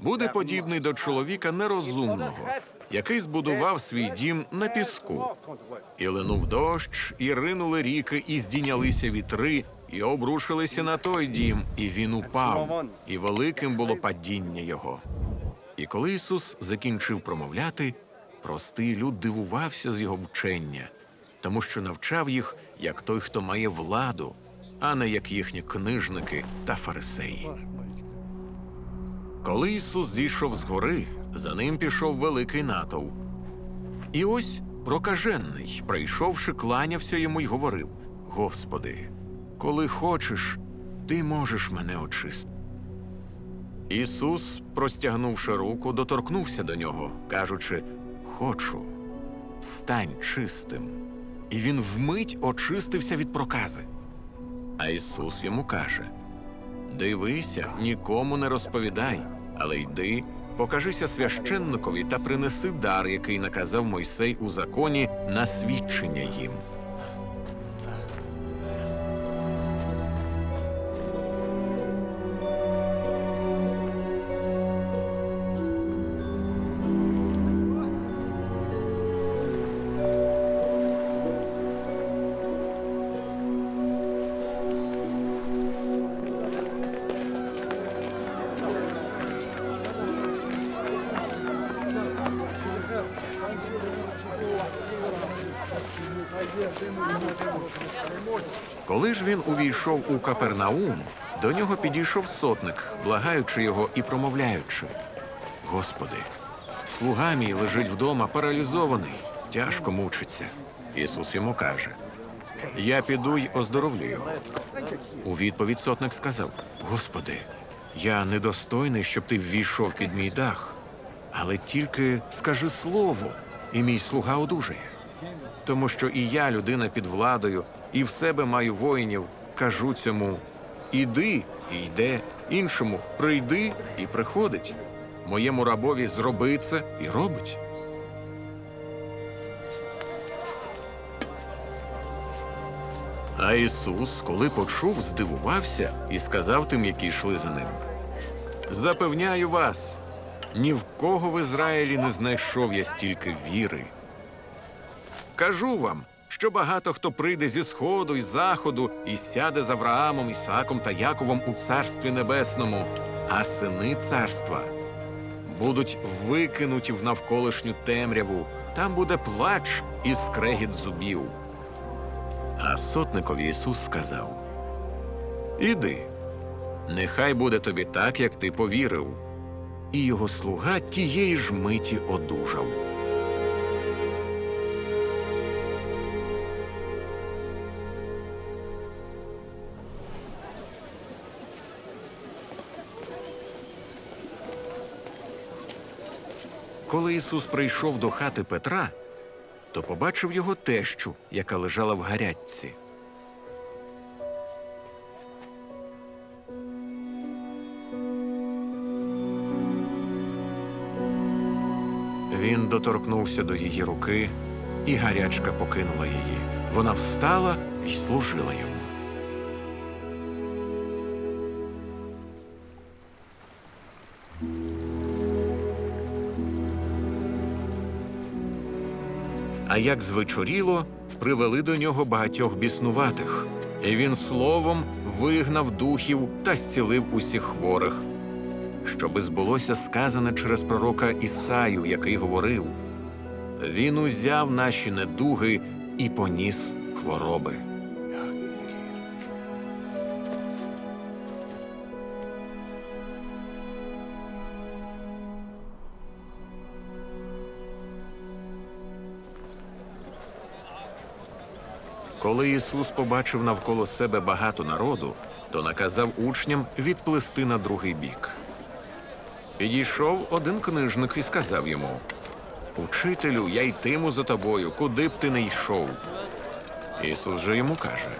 буде подібний до чоловіка нерозумного, який збудував свій дім на піску. І линув дощ, і ринули ріки, і здійнялися вітри, і обрушилися на той дім, і він упав, і великим було падіння його. І коли Ісус закінчив промовляти, простий люд дивувався з його вчення, тому що навчав їх як той, хто має владу, а не як їхні книжники та фарисеї. Коли Ісус зійшов з гори, за ним пішов великий натовп. І ось прокажений, прийшовши, кланявся йому й говорив: Господи, коли хочеш, ти можеш мене очистити. Ісус, простягнувши руку, доторкнувся до нього, кажучи: Хочу, стань чистим. І він вмить очистився від прокази. А Ісус йому каже: Дивися, нікому не розповідай, але йди, покажися священникові та принеси дар, який наказав Мойсей у законі на свідчення їм. Коли ж він увійшов у Капернаум, до нього підійшов сотник, благаючи його і промовляючи: Господи, слуга мій лежить вдома паралізований, тяжко мучиться. Ісус йому каже: Я піду й оздоровлю його. У відповідь сотник сказав: Господи, я недостойний, щоб ти ввійшов під мій дах, але тільки скажи слово, і мій слуга одужає. Тому що і я, людина під владою, і в себе маю воїнів, кажу цьому: іди і йде, іншому прийди і приходить. Моєму рабові зроби це і робить. А Ісус, коли почув, здивувався і сказав тим, які йшли за ним: Запевняю вас, ні в кого в Ізраїлі не знайшов я стільки віри. Кажу вам, що багато хто прийде зі сходу і заходу і сяде з Авраамом, Ісаком та Яковом у царстві небесному, а сини царства будуть викинуті в навколишню темряву. Там буде плач і скрегіт зубів. А сотникові Ісус сказав: Іди, нехай буде тобі так, як ти повірив. І його слуга тієї ж миті одужав. Коли Ісус прийшов до хати Петра, то побачив його тещу, яка лежала в гарячці. Він доторкнувся до її руки, і гарячка покинула її. Вона встала і служила йому. А як звечоріло, привели до нього багатьох біснуватих, і він словом вигнав духів та зцілив усіх хворих, щоби збулося сказане через пророка Ісаю, який говорив: Він узяв наші недуги і поніс хвороби. Коли Ісус побачив навколо себе багато народу, то наказав учням відплисти на другий бік. Підійшов один книжник і сказав йому: Учителю, я йтиму за тобою, куди б ти не йшов. Ісус же йому каже: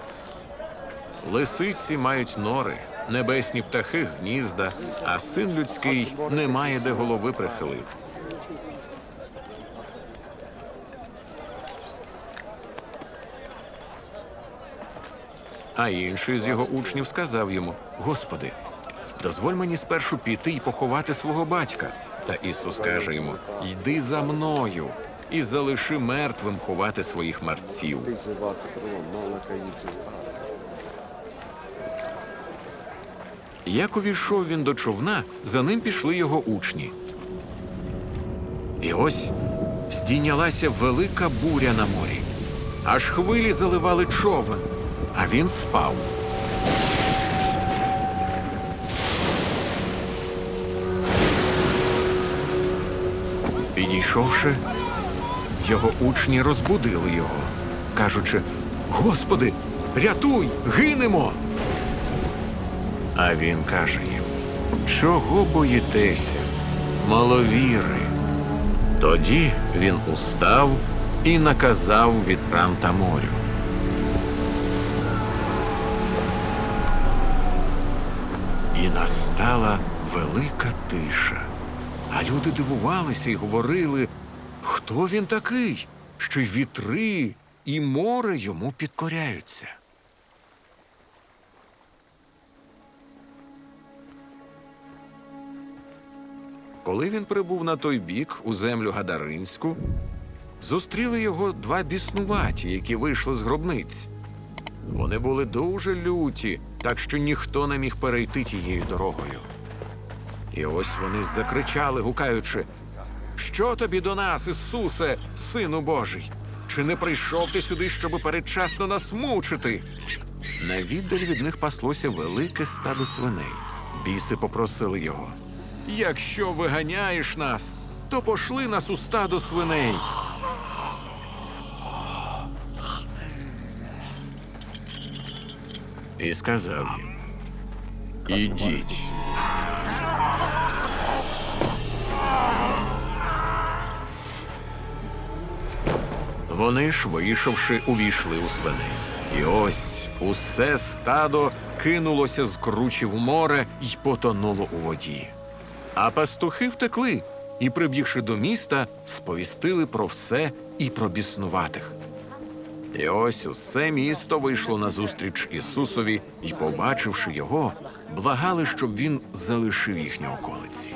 Лисиці мають нори, небесні птахи гнізда, а син людський не має де голови прихилив. А інший з його учнів сказав йому: Господи, дозволь мені спершу піти і поховати свого батька. Та Ісус каже йому: Йди за мною і залиши мертвим ховати своїх мерців. Як увійшов він до човна, за ним пішли його учні. І ось здійнялася велика буря на морі. Аж хвилі заливали човен, а він спав. Підійшовши, його учні розбудили його, кажучи: Господи, рятуй, гинемо! А він каже їм: Чого боїтеся, маловіри? Тоді він устав і наказав вітрам та морю. І настала велика тиша. А люди дивувалися і говорили, хто він такий, що й вітри і море йому підкоряються. Коли він прибув на той бік, у землю Гадаринську, зустріли його два біснуваті, які вийшли з гробниць. Вони були дуже люті, так що ніхто не міг перейти тією дорогою. І ось вони закричали, гукаючи: Що тобі до нас, Ісусе, Сину Божий? Чи не прийшов ти сюди, щоб передчасно нас мучити? На віддаль від них паслося велике стадо свиней. Біси попросили його. Якщо виганяєш нас, то пошли нас у стадо свиней. І сказав їм: Ідіть. Вони ж, вийшовши, увійшли у свиней. І ось усе стадо кинулося з кручі в море й потонуло у воді. А пастухи втекли і, прибігши до міста, сповістили про все і про біснуватих. І ось усе місто вийшло назустріч Ісусові і, побачивши його, благали, щоб він залишив їхні околиці.